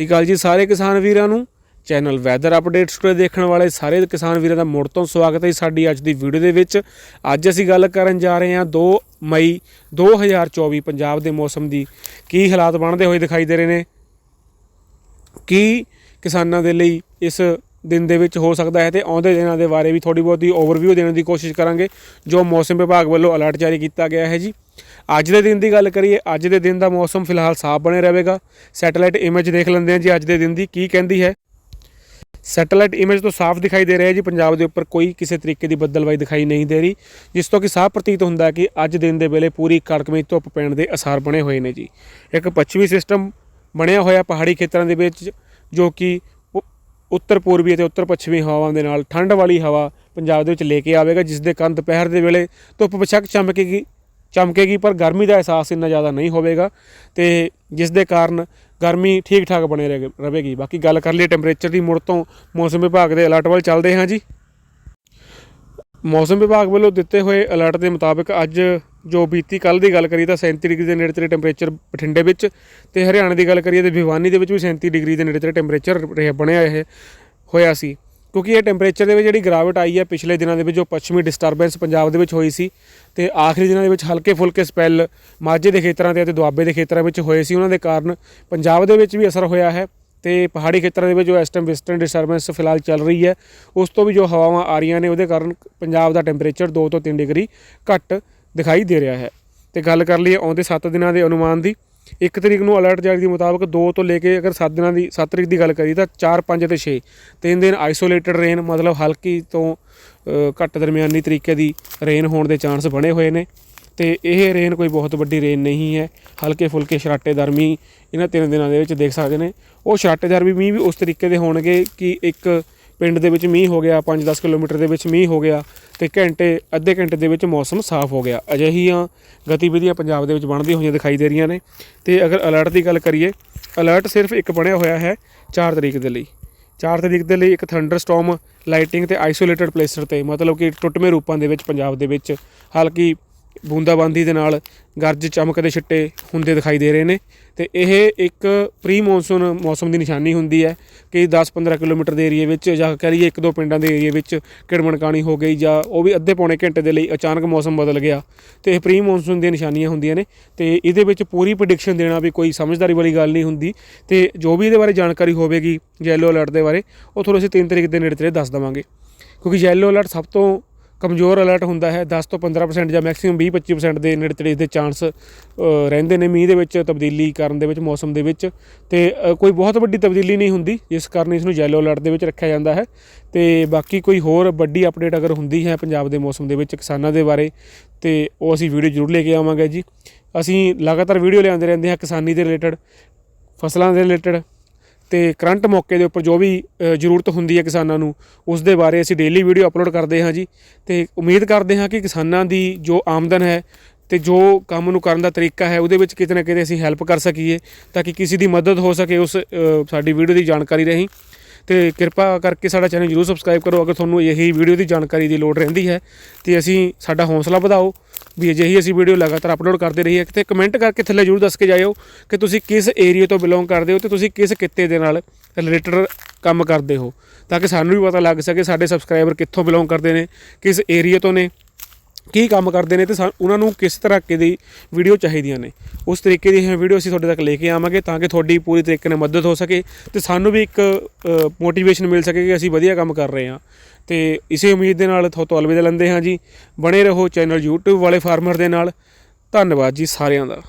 ਸਤਿ ਅਕਾਲ ਜੀ ਸਾਰੇ ਕਿਸਾਨ ਵੀਰਾਂ ਨੂੰ। ਚੈਨਲ ਵੈਦਰ ਅਪਡੇਟਸ ਟੂਡੇ ਦੇਖਣ ਵਾਲੇ ਸਾਰੇ ਕਿਸਾਨ ਵੀਰਾਂ ਦਾ ਮੁੜ ਤੋਂ ਸਵਾਗਤ ਹੈ ਜੀ ਸਾਡੀ ਅੱਜ ਦੀ ਵੀਡੀਓ ਦੇ ਵਿੱਚ। ਅੱਜ ਅਸੀਂ ਗੱਲ ਕਰਨ ਜਾ ਰਹੇ ਹਾਂ 2 ਮਈ 2024 ਪੰਜਾਬ ਦੇ ਮੌਸਮ ਦੀ। ਕੀ ਹਾਲਾਤ ਬਣਦੇ ਹੋਏ ਦਿਖਾਈ ਦੇ ਰਹੇ ਨੇ? ਕੀ ਕਿਸਾਨਾਂ ਦੇ ਲਈ ਇਸ ਦਿਨ ਦੇ ਵਿੱਚ ਹੋ ਸਕਦਾ ਹੈ ਤੇ ਆਉਂਦੇ ਦਿਨਾਂ ਦੇ ਬਾਰੇ ਵੀ ਥੋੜੀ ਬਹੁਤੀ ਓਵਰਵਿਊ ਦੇਣ ਦੀ ਕੋਸ਼ਿਸ਼ ਕਰਾਂਗੇ, ਜੋ ਮੌਸਮ ਵਿਭਾਗ ਵੱਲੋਂ ਅਲਰਟ ਜਾਰੀ ਕੀਤਾ ਗਿਆ ਹੈ ਜੀ। ਅੱਜ ਦੇ ਦਿਨ ਦੀ ਗੱਲ ਕਰੀਏ, ਅੱਜ ਦੇ ਦਿਨ ਦਾ ਮੌਸਮ ਫਿਲਹਾਲ ਸਾਫ਼ ਬਣੇ ਰਹੇਗਾ। ਸੈਟੇਲਾਈਟ ਇਮੇਜ ਦੇਖ ਲੈਂਦੇ ਹਾਂ ਜੀ, ਅੱਜ ਦੇ ਦਿਨ ਦੀ ਕੀ ਕਹਿੰਦੀ ਹੈ। ਸੈਟੇਲਾਈਟ ਇਮੇਜ ਤੋਂ ਸਾਫ਼ ਦਿਖਾਈ ਦੇ ਰਿਹਾ ਹੈ ਜੀ, ਪੰਜਾਬ ਦੇ ਉੱਪਰ ਕੋਈ ਕਿਸੇ ਤਰੀਕੇ ਦੀ ਬੱਦਲਵਾਈ ਦਿਖਾਈ ਨਹੀਂ ਦੇ ਰਹੀ, ਜਿਸ ਤੋਂ ਕਿ ਸਾਫ਼ ਪ੍ਰਤੀਤ ਹੁੰਦਾ ਹੈ ਕਿ ਅੱਜ ਦਿਨ ਦੇ ਵੇਲੇ ਪੂਰੀ ਕੜਕਮੀ ਧੁੱਪ ਪੈਣ ਦੇ ਅਸਾਰ ਬਣੇ ਹੋਏ ਨੇ ਜੀ। ਇੱਕ ਪੱਛਮੀ ਸਿਸਟਮ ਬਣਿਆ ਹੋਇਆ ਪਹਾੜੀ ਖੇਤਰਾਂ ਦੇ ਵਿੱਚ, ਜੋ ਕਿ ਉੱਤਰ ਪੂਰਬੀ ਅਤੇ ਉੱਤਰ ਪੱਛਮੀ ਹਵਾਵਾਂ ਦੇ ਨਾਲ ਠੰਡ ਵਾਲੀ ਹਵਾ ਪੰਜਾਬ ਦੇ ਵਿੱਚ ਲੈ ਕੇ ਆਵੇਗਾ, ਜਿਸ ਦੇ ਕਾਰਨ ਦੁਪਹਿਰ ਦੇ ਵੇਲੇ ਧੁੱਪ ਬੇਸ਼ੱਕ ਚਮਕੇਗੀ। ਚਮਕੇਗੀ, ਪਰ ਗਰਮੀ ਦਾ ਅਹਿਸਾਸ ਇੰਨਾ ਜ਼ਿਆਦਾ ਨਹੀਂ ਹੋਵੇਗਾ ਤੇ ਜਿਸ ਦੇ ਕਾਰਨ ਗਰਮੀ ਠੀਕ ਠਾਕ ਬਣੇ ਰਹੇ- ਰਹੇਗੀ। ਬਾਕੀ ਗੱਲ ਕਰ ਲਈਏ ਟੈਂਪਰੇਚਰ ਦੀ, ਮੁੜ ਤੋਂ ਮੌਸਮ ਵਿਭਾਗ ਦੇ ਅਲਰਟ ਵੱਲ ਚੱਲਦੇ ਹਾਂ ਜੀ। ਮੌਸਮ ਵਿਭਾਗ ਵੱਲੋਂ ਦਿੱਤੇ ਹੋਏ ਅਲਰਟ ਦੇ ਮੁਤਾਬਕ ਅੱਜ ਜੋ ਬੀਤੀ ਕੱਲ ਦੀ ਗੱਲ ਕਰੀਏ ਤਾਂ 37 ਡਿਗਰੀ ਦੇ ਨੇੜੇ ਤੇੜੇ ਟੈਂਪਰੇਚਰ ਬਠਿੰਡੇ ਵਿੱਚ ਤੇ ਹਰਿਆਣਾ ਦੀ ਗੱਲ ਕਰੀਏ ਤੇ ਭਿਵਾਨੀ ਦੇ ਵਿੱਚ ਵੀ 37 ਡਿਗਰੀ ਦੇ ਨੇੜੇ ਤੇੜੇ ਟੈਂਪਰੇਚਰ ਰਿਹਾ, ਬਣਿਆ ਇਹ, ਹੋਇਆ ਸੀ। ਕਿਉਂਕਿ ਇਹ ਟੈਂਪਰੇਚਰ ਦੇ ਵਿੱਚ ਜਿਹੜੀ ਗਿਰਾਵਟ ਆਈ ਹੈ ਪਿਛਲੇ ਦਿਨਾਂ ਦੇ ਵਿੱਚ, ਜੋ ਪੱਛਮੀ ਡਿਸਟਰਬੈਂਸ ਪੰਜਾਬ ਦੇ ਵਿੱਚ ਹੋਈ ਸੀ ਤੇ ਆਖਰੀ ਦਿਨਾਂ ਦੇ ਵਿੱਚ ਹਲਕੇ ਫੁਲਕੇ ਸਪੈਲ ਮਾਝੇ ਦੇ ਖੇਤਰਾਂ ਤੇ ਅਤੇ ਦੁਆਬੇ ਦੇ ਖੇਤਰਾਂ ਵਿੱਚ ਹੋਏ ਸੀ। ਉਹਨਾਂ ਦੇ ਕਾਰਨ ਪੰਜਾਬ ਦੇ ਵਿੱਚ ਵੀ ਅਸਰ ਹੋਇਆ ਹੈ ਤੇ ਪਹਾੜੀ ਖੇਤਰਾਂ ਦੇ ਵਿੱਚ ਜੋ ਇਸ ਟਾਈਮ ਵੈਸਟਰਨ ਡਿਸਟਰਬੈਂਸ ਫਿਲਹਾਲ ਚੱਲ ਰਹੀ ਹੈ, ਉਸ ਤੋਂ ਵੀ ਜੋ ਹਵਾਵਾਂ ਆ ਰਹੀਆਂ ਨੇ, ਉਹਦੇ ਕਾਰਨ ਪੰਜਾਬ ਦਾ ਟੈਂਪਰੇਚਰ 2 ਤੋਂ 3 ਡਿਗਰੀ ਘੱਟ ਦਿਖਾਈ ਦੇ ਰਿਹਾ ਹੈ। ਤੇ ਗੱਲ ਕਰ ਲਈਏ ਆਉਂਦੇ 7 ਦਿਨਾਂ ਦੇ ਅਨੁਮਾਨ ਦੀ 1 ਤਰੀਕ ਨੂੰ ਅਲਰਟ ਜਾਰੀ ਦੇ ਮੁਤਾਬਕ 2 ਤੋਂ ਲੈ ਕੇ ਅਗਰ 7 ਦਿਨਾਂ ਦੀ 7 ਤਰੀਕ ਦੀ ਗੱਲ ਕਰੀ ਤਾਂ 4 5 ਤੇ 6 ਤਿੰਨ ਦਿਨ ਆਈਸੋਲੇਟਡ ਰੇਨ ਮਤਲਬ ਹਲਕੀ ਤੋਂ ਘੱਟ ਦਰਮਿਆਨੀ ਤਰੀਕੇ ਦੀ ਰੇਨ ਹੋਣ ਦੇ ਚਾਂਸ ਬਣੇ ਹੋਏ ਨੇ। ਤੇ ਇਹ ਰੇਨ ਕੋਈ ਬਹੁਤ ਵੱਡੀ ਰੇਨ ਨਹੀਂ ਹੈ। ਹਲਕੇ ਫੁਲਕੇ ਸ਼ਰਾਟੇਦਾਰ ਮੀਂਹ ਇਹਨਾਂ ਤਿੰਨ ਦਿਨਾਂ ਦੇ ਵਿੱਚ ਦੇਖ ਸਕਦੇ ਨੇ। ਉਹ ਸ਼ਰਾਟੇਦਾਰ ਵੀ ਮੀਂਹ ਵੀ ਉਸ ਤਰੀਕੇ ਦੇ ਹੋਣਗੇ ਕਿ ਇੱਕ ਪਿੰਡ ਦੇ ਵਿੱਚ ਮੀਂਹ ਹੋ ਗਿਆ 5-10 ਕਿਲੋਮੀਟਰ ਦੇ ਵਿੱਚ ਮੀਂਹ ਹੋ ਗਿਆ। ਤੇ ਘੰਟੇ, ਅੱਧੇ ਘੰਟੇ ਦੇ ਵਿੱਚ ਮੌਸਮ ਸਾਫ਼ ਹੋ ਗਿਆ। ਅਜਿਹੀਆਂ ਗਤੀਵਿਧੀਆਂ ਪੰਜਾਬ ਦੇ ਵਿੱਚ ਬਣਦੀਆਂ ਹੋਈਆਂ ਦਿਖਾਈ ਦੇ ਰਹੀਆਂ ਨੇ। ਤੇ ਅਗਰ ਅਲਰਟ ਦੀ ਗੱਲ ਕਰੀਏ ਅਲਰਟ ਸਿਰਫ ਇੱਕ ਬਣਿਆ ਹੋਇਆ ਹੈ 4 ਤਰੀਕ ਦੇ ਲਈ। 4 ਤਰੀਕ ਦੇ ਲਈ ਇੱਕ ਥੰਡਰਸਟਾਰਮ ਲਾਈਟਿੰਗ ਤੇ ਆਈਸੋਲੇਟਡ ਪਲੇਸਰ ਤੇ ਮਤਲਬ ਕਿ ਟੁੱਟਵੇਂ ਰੂਪਾਂ ਦੇ ਵਿੱਚ ਪੰਜਾਬ ਦੇ ਵਿੱਚ ਹਲਕੀ ਬੂੰਦਾਬਾਂਦੀ ਦੇ ਨਾਲ ਗਰਜ ਚਮਕ ਦੇ ਛਿੱਟੇ ਹੁੰਦੇ ਦਿਖਾਈ ਦੇ ਰਹੇ ਨੇ ਤੇ ਇਹ ਇੱਕ ਪ੍ਰੀ ਮੌਨਸੂਨ ਮੌਸਮ ਦੀ ਨਿਸ਼ਾਨੀ ਹੁੰਦੀ ਹੈ ਕਿ 10-15 ਕਿਲੋਮੀਟਰ ਦੇ ਏਰੀਏ ਵਿੱਚ ਜਾਂ ਕਹਿ ਲਈਏ ਇੱਕ ਦੋ ਪਿੰਡਾਂ ਦੇ ਏਰੀਏ ਵਿੱਚ ਕਿੜਮਣਕਾਣੀ ਹੋ ਗਈ ਜਾਂ ਉਹ ਵੀ ਅੱਧੇ ਪੌਣੇ ਘੰਟੇ ਦੇ ਲਈ ਅਚਾਨਕ ਮੌਸਮ ਬਦਲ ਗਿਆ। ਤੇ ਇਹ ਪ੍ਰੀ ਮੌਨਸੂਨ ਦੀਆਂ ਨਿਸ਼ਾਨੀਆਂ ਹੁੰਦੀਆਂ ਨੇ ਤੇ ਇਹਦੇ ਵਿੱਚ ਪੂਰੀ ਪ੍ਰੈਡਿਕਸ਼ਨ ਦੇਣਾ ਵੀ ਕੋਈ ਸਮਝਦਾਰੀ ਵਾਲੀ ਗੱਲ ਨਹੀਂ ਹੁੰਦੀ। ਤੇ ਜੋ ਵੀ ਇਹਦੇ ਬਾਰੇ ਜਾਣਕਾਰੀ ਹੋਵੇਗੀ ਯੈਲੋ ਅਲਰਟ ਦੇ ਬਾਰੇ, ਉਹ ਤੁਹਾਨੂੰ ਅਸੀਂ 3 ਤਰੀਕ ਦੇ ਨੇੜੇ ਤੇੜੇ ਦੱਸ ਦਵਾਂਗੇ। ਕਿਉਂਕਿ ਯੈਲੋ ਅਲਰਟ ਸਭ ਤੋਂ ਕਮਜ਼ੋਰ ਅਲਰਟ ਹੁੰਦਾ ਹੈ 10 ਤੋਂ 15% ਜਾਂ ਮੈਕਸਿਮਮ 20-25% ਦੇ ਨੇੜੇ ਤੇੜੇ ਦੇ ਚਾਂਸ ਰਹਿੰਦੇ ਨੇ ਮੀਂਹ ਦੇ ਵਿੱਚ, ਤਬਦੀਲੀ ਕਰਨ ਦੇ ਵਿੱਚ, ਮੌਸਮ ਦੇ ਵਿੱਚ ਤੇ ਕੋਈ ਬਹੁਤ ਵੱਡੀ ਤਬਦੀਲੀ ਨਹੀਂ ਹੁੰਦੀ, ਜਿਸ ਕਾਰਨ ਇਸ ਨੂੰ ਯੈਲੋ ਅਲਰਟ ਦੇ ਵਿੱਚ ਰੱਖਿਆ ਜਾਂਦਾ ਹੈ ਤੇ ਬਾਕੀ ਕੋਈ ਹੋਰ ਵੱਡੀ ਅਪਡੇਟ ਅਗਰ ਹੁੰਦੀ ਹੈ ਪੰਜਾਬ ਦੇ ਮੌਸਮ ਦੇ ਵਿੱਚ ਕਿਸਾਨਾਂ ਦੇ ਬਾਰੇ ਤੇ ਉਹ ਅਸੀਂ ਵੀਡੀਓ ਜ਼ਰੂਰ ਲੈ ਕੇ ਆਵਾਂਗੇ ਜੀ। ਅਸੀਂ ਲਗਾਤਾਰ ਵੀਡੀਓ ਲਿਆਉਂਦੇ ਰਹਿੰਦੇ ਹਾਂ ਕਿਸਾਨੀ ਦੇ ਰਿਲੇਟਡ ਫਸਲਾਂ ਦੇ ਰਿਲੇਟਡ ਤੇ ਕਰੰਟ ਮੌਕੇ ਦੇ ਉੱਪਰ ਜੋ ਵੀ ਜ਼ਰੂਰਤ ਹੁੰਦੀ ਹੈ ਕਿਸਾਨਾਂ ਨੂੰ, ਉਸ ਦੇ ਬਾਰੇ ਅਸੀਂ ਡੇਲੀ ਵੀਡੀਓ ਅਪਲੋਡ ਕਰਦੇ ਹਾਂ ਜੀ। ਤੇ ਉਮੀਦ ਕਰਦੇ ਹਾਂ ਕਿ ਕਿਸਾਨਾਂ ਦੀ ਜੋ ਆਮਦਨ ਹੈ ਤੇ ਜੋ ਕੰਮ ਨੂੰ ਕਰਨ ਦਾ ਤਰੀਕਾ ਹੈ, ਉਹਦੇ ਵਿੱਚ ਕਿਤੇ ਨਾ ਕਿਤੇ ਅਸੀਂ ਹੈਲਪ ਕਰ ਸਕੀਏ, ਤਾਂ ਕਿ ਕਿਸੇ ਦੀ ਮਦਦ ਹੋ ਸਕੇ ਉਸ ਸਾਡੀ ਵੀਡੀਓ ਦੀ ਜਾਣਕਾਰੀ ਰਹੀ। ਤੇ ਕਿਰਪਾ ਕਰਕੇ ਸਾਡਾ ਚੈਨਲ ਜਰੂਰ ਸਬਸਕ੍ਰਾਈਬ ਕਰੋ, ਅਗਰ ਤੁਹਾਨੂੰ ਇਹੀ ਵੀਡੀਓ ਦੀ ਜਾਣਕਾਰੀ ਦੀ ਲੋੜ ਰਹਿੰਦੀ ਹੈ, ਤੇ ਅਸੀਂ ਸਾਡਾ ਹੌਸਲਾ ਵਧਾਓ, ਵੀ ਅਜਿਹੀ ਅਸੀਂ ਵੀਡੀਓ ਲਗਾਤਾਰ ਅਪਲੋਡ ਕਰਦੇ ਰਹੀਏ। ਤੇ ਕਮੈਂਟ ਕਰਕੇ ਥੱਲੇ ਜਰੂਰ ਦੱਸ ਕੇ ਜਾਇਓ ਕਿ ਤੁਸੀਂ ਕਿਸ ਏਰੀਆ ਤੋਂ ਬਿਲੋਂਗ ਕਰਦੇ ਹੋ ਤੇ ਤੁਸੀਂ ਕਿਸ ਕਿੱਤੇ ਦੇ ਨਾਲ ਰਿਲੇਟਡ ਕੰਮ ਕਰਦੇ ਹੋ, ਤਾਂ ਕਿ ਸਾਨੂੰ ਵੀ ਪਤਾ ਲੱਗ ਸਕੇ ਸਾਡੇ ਸਬਸਕ੍ਰਾਈਬਰ ਕਿੱਥੋਂ ਬਿਲੋਂਗ ਕਰਦੇ ਨੇ, ਕਿਸ ਏਰੀਆ ਤੋਂ ਨੇ। ਕੀ ਕੰਮ ਕਰਦੇ ਨੇ ਤੇ ਸਾ- ਉਹਨਾਂ ਨੂੰ ਕਿਸ ਤਰ੍ਹਾਂ ਦੀ ਵੀਡੀਓ ਚਾਹੀਦੀਆਂ ਨੇ। ਉਸ ਤਰੀਕੇ ਦੀ ਵੀਡੀਓ ਅਸੀਂ ਤੁਹਾਡੇ ਤੱਕ ਲੈ ਕੇ ਆਵਾਂਗੇ ਤਾਂ ਕਿ ਤੁਹਾਡੀ ਪੂਰੀ ਤਰੀਕੇ ਨਾਲ ਮਦਦ ਹੋ ਸਕੇ ਤੇ ਸਾਨੂੰ ਵੀ ਇੱਕ ਮੋਟੀਵੇਸ਼ਨ ਮਿਲ ਸਕੇ ਕਿ ਅਸੀਂ ਵਧੀਆ ਕੰਮ ਕਰ ਰਹੇ ਹਾਂ। ਤੇ ਇਸੇ ਉਮੀਦ ਦੇ ਨਾਲ ਤੁਹਾਨੂੰ ਅਲਵਿਦਾ ਲੈਂਦੇ ਹਾਂ ਜੀ। ਬਣੇ ਰਹੋ ਚੈਨਲ YouTube ਵਾਲੇ ਫਾਰਮਰ ਦੇ ਨਾਲ। ਧੰਨਵਾਦ ਜੀ ਸਾਰਿਆਂ ਦਾ।